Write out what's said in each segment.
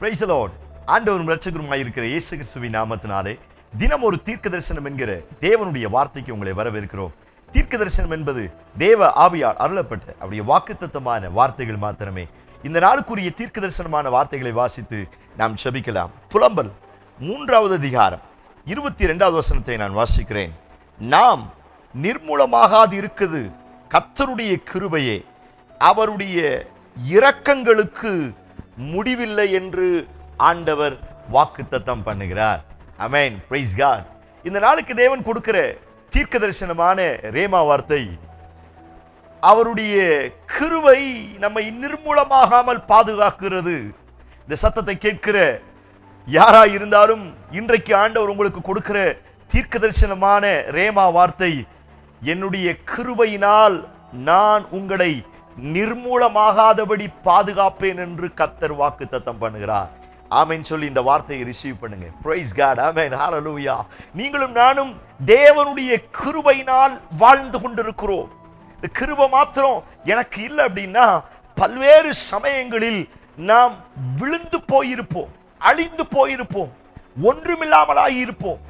பிரைசலோட் ஆண்டவரும் ரட்சகருமாய் இருக்கிற இயேசு கிறிஸ்துவின் நாமத்தினாலே தினம் ஒரு தீர்க்க தரிசனம் என்கிற தேவனுடைய வார்த்தைக்கு உங்களை வரவேற்கிறோம். தீர்க்க தரிசனம் என்பது தேவ ஆவியால் அருளப்பட்ட அவருடைய வாக்குத்தத்தமான வார்த்தைகள் மாத்திரமே. இந்த நாளுக்குரிய தீர்க்க தரிசனமான வார்த்தைகளை வாசித்து நாம் செபிக்கலாம் புலம்பல் மூன்றாவது அதிகாரம் இருபத்தி ரெண்டாவது வசனத்தை நான் வாசிக்கிறேன். நாம் நிர்மூலமாகாது இருக்குது கத்தருடைய கிருபையே அவருடைய இரக்கங்களுக்கு முடிவில்லை என்று ஆண்டவர் வாக்குத்தத்தம் பண்ணுகிறார். அமேன் பிரைஸ் காட் இந்த நாளுக்கு தேவன் கொடுக்கிற தீர்க்க தரிசனமான ரேமா வார்த்தை அவருடைய கிருவை நம்மை நிர்மூலமாகாமல் பாதுகாக்கிறது. இந்த சத்தத்தை கேட்கிற யாரா இருந்தாலும் இன்றைக்கு ஆண்டவர் உங்களுக்கு கொடுக்கிற தீர்க்க தரிசனமான ரேமா வார்த்தை என்னுடைய கிருபையினால் நான் உங்களை நிர்மூலமாகாதபடி பாதுகாப்பேன் என்று கத்தர் வாக்கு தத்தம் பண்ணுகிறார். ஆமென் சொல்லி இந்த வார்த்தையை ரிசீவ் பண்ணுங்க. பிரைஸ் காட் ஆமேன் ஹாலலூயா நீங்களும் நானும் தேவனுடைய கிருபையினால் வாழ்ந்து கொண்டிருக்கிறோம். இந்த கிருபை மாத்திரம் எனக்கு இல்லை அப்படின்னா பல்வேறு சமயங்களில் நாம் விழுந்து போயிருப்போம் அழிந்து போயிருப்போம் ஒன்றுமில்லாமலாகி இருப்போம்.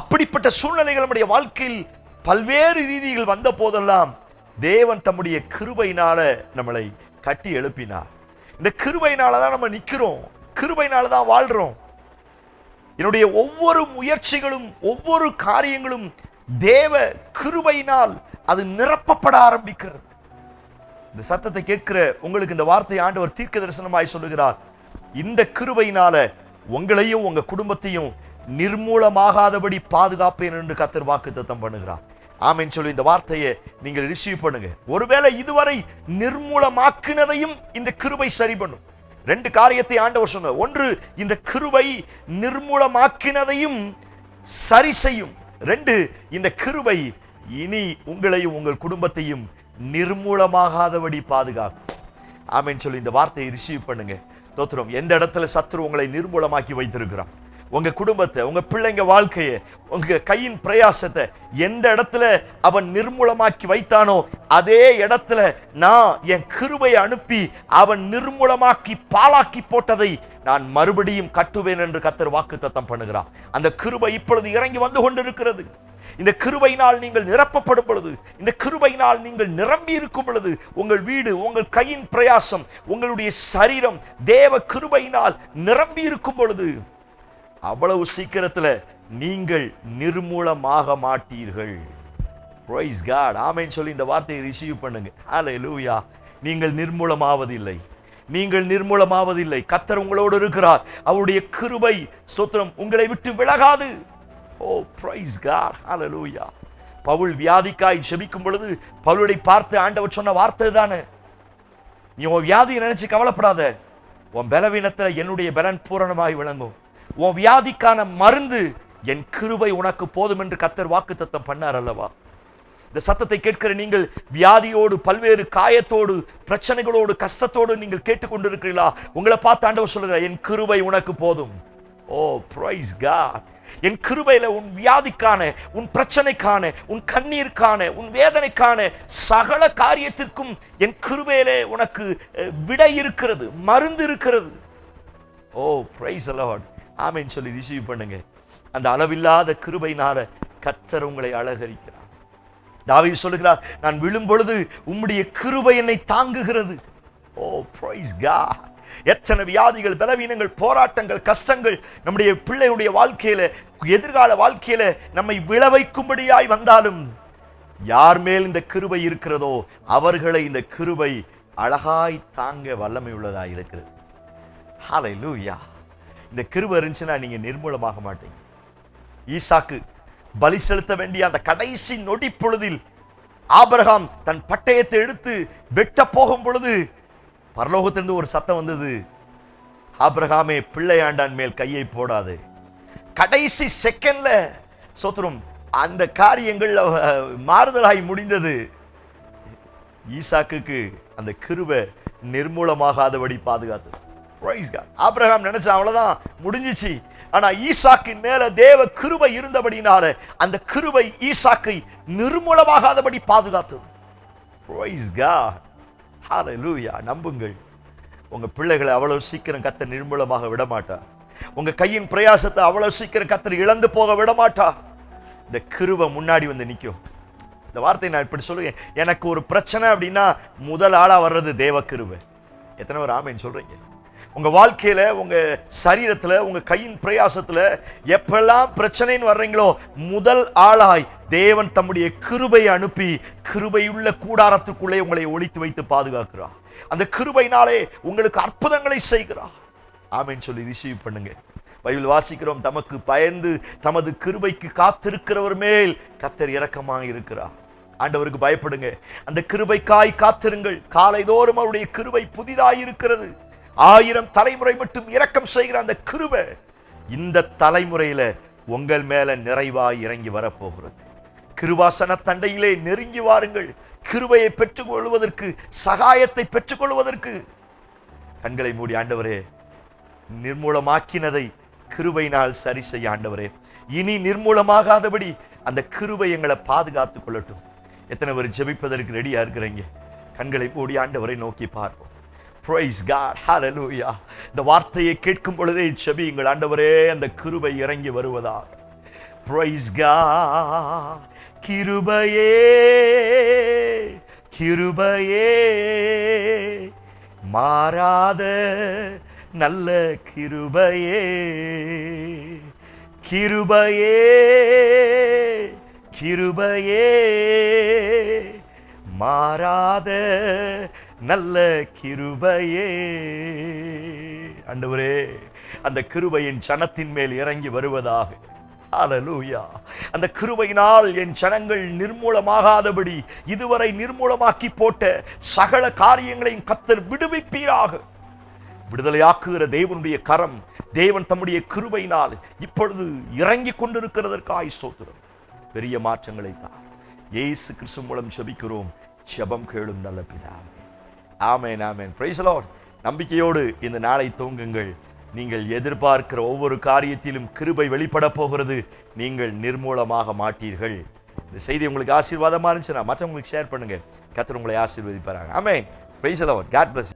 அப்படிப்பட்ட சூழ்நிலைகள் நம்முடைய வாழ்க்கையில் பல்வேறு ரீதிகள் வந்த போதெல்லாம் தேவன் தம்முடைய கிருபையினால நம்மளை கட்டி எழுப்பினார். இந்த கிருபையினால தான் நம்ம நிக்கிறோம். கிருபையினால தான் வாழ்றோம். என்னுடைய ஒவ்வொரு முயற்சிகளும் ஒவ்வொரு காரியங்களும் தேவ கிருபையினால் அது நிரப்பப்பட ஆரம்பிக்கிறது. இந்த சத்தத்தை கேட்கிற உங்களுக்கு இந்த வார்த்தை ஆண்டவர் தீர்க்க தரிசனமாய் சொல்லுகிறார். இந்த கிருபையினால உங்களையும் உங்க குடும்பத்தையும் நிர்மூலமாகாதபடி பாதுகாப்பேன் என்று கத்தர் வாக்கு தத்தம் பண்ணுகிறார். ஆமென் சொல்லி இந்த வார்த்தையை நீங்கள் ரிசீவ் பண்ணுங்க. ஒருவேளை இதுவரை நிர்மூலமாக்கினதையும் இந்த கிருபை சரி பண்ணும். ரெண்டு காரியத்தை ஆண்டவர் சொன்னார். ஒன்று இந்த கிருபை நிர்மூலமாக்கினதையும் சரி செய்யும். ரெண்டு இந்த கிருபை இனி உங்களையும் உங்கள் குடும்பத்தையும் நிர்மூலமாகாதபடி பாதுகாக்கும். ஆமென் சொல்லி இந்த வார்த்தையை ரிசீவ் பண்ணுங்க. தோத்திரம் எந்த இடத்துல சத்ரு உங்களை நிர்மூலமாக்கி வைத்திருக்கிறான்? உங்கள் குடும்பத்தை உங்கள் பிள்ளைங்க வாழ்க்கையை உங்கள் கையின் பிரயாசத்தை எந்த இடத்துல அவன் நிர்மூலமாக்கி வைத்தானோ அதே இடத்துல நான் என் கிருபையை அனுப்பி அவன் நிர்மூலமாக்கி பாலாக்கி போட்டதை நான் மறுபடியும் கட்டுவேன் என்று கத்தர் வாக்கு தத்தம் பண்ணுகிறான் அந்த கிருபை இப்பொழுது இறங்கி வந்து கொண்டிருக்கிறது. இந்த கிருபையினால் நீங்கள் நிரப்பப்படும் பொழுது இந்த கிருபையினால் நீங்கள் நிரம்பி இருக்கும் பொழுது உங்கள் வீடு உங்கள் கையின் பிரயாசம் உங்களுடைய சரீரம் தேவ கிருபையினால் நிரம்பி இருக்கும் பொழுது அவ்வளவு சீக்கிரத்துல நீங்கள் நிர்மூலமாக மாட்டீர்கள். ப்ரைஸ் காட் ஆமைன்னு சொல்லி இந்த வார்த்தையை ரிசீவ் பண்ணுங்க. ஹalleluya நீங்கள் நிர்மூலமாவதில்லை. நீங்கள் நிர்மூலமாவதில்லை. கத்தர் உங்களோடு இருக்கிறார். அவருடைய கிருபை சொத்திரம் உங்களை விட்டு விலகாது. ஓ ப்ரைஸ் காட் லூயா பவுல் வியாதிக்காய் செபிக்கும் பொழுது பவுலுடைய பார்த்து ஆண்டவர் சொன்ன வார்த்தை தானே? நீ உன் வியாதியை நினைச்சு கவலைப்படாத. உன் பலவீனத்தில் என்னுடைய பலன் பூரணமாய் விளங்கும். உன் வியாதிக்கான மருந்து என் கிருபை உனக்கு போதும் என்று கத்தர் வாக்கு தத்தம் பண்ணார் அல்லவா? இந்த சத்தத்தை கேட்கிற நீங்கள் வியாதியோடு பல்வேறு காயத்தோடு பிரச்சனைகளோடு கஷ்டத்தோடு நீங்கள் கேட்டுக்கொண்டிருக்கிறீர்களா? உங்களை பார்த்து ஆண்டவர் சொல்லுகிறார் என் கிருபை உனக்கு போதும். ஓ ப்ரைஸ் காட் என் கிருபையில உன் வியாதிக்கான உன் பிரச்சனைக்கான உன் கண்ணீருக்கான உன் வேதனைக்கான சகல காரியத்திற்கும் என் கிருபையில உனக்கு விடை இருக்கிறது மருந்து இருக்கிறது. ஓ பிரைஸ் அலாட் ஆமைன்னு சொல்லி ரிசீவ் பண்ணுங்க. அந்த அளவில்லாத கிருபைனால கத்தர் உங்களை அழகரிக்கிறார். தாவி சொல்லுகிறார் நான் விழும் பொழுது உம்முடைய கிருபை என்னை தாங்குகிறது. ஓ ப்ரைஸ் கா எத்தனை வியாதிகள் பலவீனங்கள் போராட்டங்கள் கஷ்டங்கள் நம்முடைய பிள்ளையுடைய வாழ்க்கையில எதிர்கால வாழ்க்கையில நம்மை விளவைக்கும்படியாய் வந்தாலும் யார் மேல் இந்த கிருபை இருக்கிறதோ அவர்களை இந்த கிருபை அழகாய் தாங்க வல்லமை உள்ளதாய் இருக்கிறது. லூயா இந்த கிருவை இருந்துச்சுன்னா நீங்க நிர்மூலமாக மாட்டீங்க. ஈசாக்கு பலி செலுத்த வேண்டிய அந்த கடைசி நொடி பொழுதில் ஆபிரகாம் தன் பட்டயத்தை எடுத்து வெட்ட போகும் பொழுது பரலோகத்திலிருந்து ஒரு சத்தம் வந்தது. ஆபிரகாமே பிள்ளையாண்டான் மேல் கையை போடாது. கடைசி செகண்ட்ல சோத்திரம் அந்த காரியங்கள் மாறுதலாய் முடிந்தது. ஈசாக்குக்கு அந்த கிருவை நிர்மூலமாகாதபடி பாதுகாத்தது. Praise God. ஆப்ரஹாம் நினைச்ச அவ்வளோதான் முடிஞ்சிச்சு. ஆனால் ஈசாக்கின் மேலே தேவ கிருபை இருந்தபடினால அந்த கிருபை ஈசாக்கை நிர்மூலமாகாதபடி பாதுகாத்தது. Praise God. லூயா நம்புங்கள். உங்கள் பிள்ளைகளை அவ்வளோ சீக்கிரம் கத்த நிர்மூலமாக விடமாட்டா? உங்கள் கையின் பிரயாசத்தை அவ்வளோ சீக்கிரம் கத்தர் இழந்து போக விடமாட்டா? இந்த கிருவை முன்னாடி வந்து நிற்கும் இந்த வார்த்தை நான் இப்படி சொல்லுவேன். எனக்கு ஒரு பிரச்சனை அப்படின்னா முதல் ஆளாக வர்றது தேவ கிருவை எத்தனை ஒரு ஆமைன்னு சொல்கிறீங்க உங்க வாழ்க்கையில உங்க சரீரத்துல உங்க கையின் பிரயாசத்துல எப்பெல்லாம் பிரச்சனைன்னு வர்றீங்களோ முதல் ஆளாய் தேவன் தம்முடைய கிருபை அனுப்பி கிருபையுள்ள கூடாரத்துக்குள்ளே உங்களை ஒழித்து வைத்து பாதுகாக்கிறார். அந்த கிருபைனாலே உங்களுக்கு அற்புதங்களை செய்கிறார். ஆமேன்னு சொல்லி ரிசீவ் பண்ணுங்க. பைபிள் வாசிக்கிறோம் தமக்கு பயந்து தமது கிருபைக்கு காத்திருக்கிறவர் மேல் கத்தர் இரக்கமாக இருக்கிறார். ஆண்டவருக்கு பயப்படுங்க. அந்த கிருபைக்காய் காத்திருங்கள். காலைதோறும் அவருடைய கிருபை புதிதாய் இருக்கிறது ஆயிரம் தலைமுறை மட்டும் இரக்கம் செய்கிற அந்த கிருபை இந்த தலைமுறையில உங்கள் மேல நிறைவாய் இறங்கி வரப்போகிறது. கிருவாசன தண்டையிலே நெருங்கி வாருங்கள். கிருபையை பெற்றுக்கொள்வதற்கு சகாயத்தை பெற்றுக்கொள்வதற்கு. கண்களை மூடி ஆண்டவரே நிர்மூலமாக்கினதை கிருபையினால் சரி செய்ய ஆண்டவரே. இனி நிர்மூலமாகாதபடி அந்த கிருபை எங்களை பாதுகாத்துக் கொள்ளட்டும். எத்தனை பேர் ஜெபிப்பதற்கு ரெடியா இருக்கிறீங்க? கண்களை மூடி ஆண்டவரை நோக்கி பார்ப்போம். Praise God Hallelujah. இந்த வார்த்தையை கேட்கும் பொழுதே செபியுங்கள் ஆண்டவரே அந்த கிருபை இறங்கி வருவதாக Praise God. கிருபையே கிருபையே மாறாத நல்ல கிருபையே கிருபையே கிருபையே மாறாத நல்ல கிருபையே. அண்டவரே அந்த கிருபையின் ஜனத்தின் மேல் இறங்கி வருவதாக. அந்த கிருபையினால் என் ஜனங்கள் நிர்மூலமாகாதபடி இதுவரை நிர்மூலமாக்கி போட்ட சகல காரியங்களையும் கத்தர் விடுவிப்பீராக. விடுதலையாக்குகிற தேவனுடைய கரம் தேவன் தம்முடைய கிருபையினால் இப்பொழுது இறங்கி கொண்டிருக்கிறதற்காய் சோத்திரம் பெரிய மாற்றங்களை தான் ஏசு கிறிஸ்து மூலம் செபிக்கிறோம் செபம் கேளும் நல்ல பிதாவே. ஆமேன் ஆமேன். ப்ரைஸ் லார்ட் நம்பிக்கையோடு இந்த நாளை தூங்குங்கள். நீங்கள் எதிர்பார்க்கிற ஒவ்வொரு காரியத்திலும் கிருபை வெளிப்பட போகிறது. நீங்கள் நிர்மூலமாக மாட்டீர்கள். இந்த செய்தி உங்களுக்கு ஆசீர்வாதமா இருந்துச்சுன்னா மற்றவங்களுக்கு ஷேர் பண்ணுங்கள் கர்த்தர் உங்களை ஆசீர்வதிப்பாராங்க ஆமே பிரைஸ் லார்ட் காட் பிளஸ்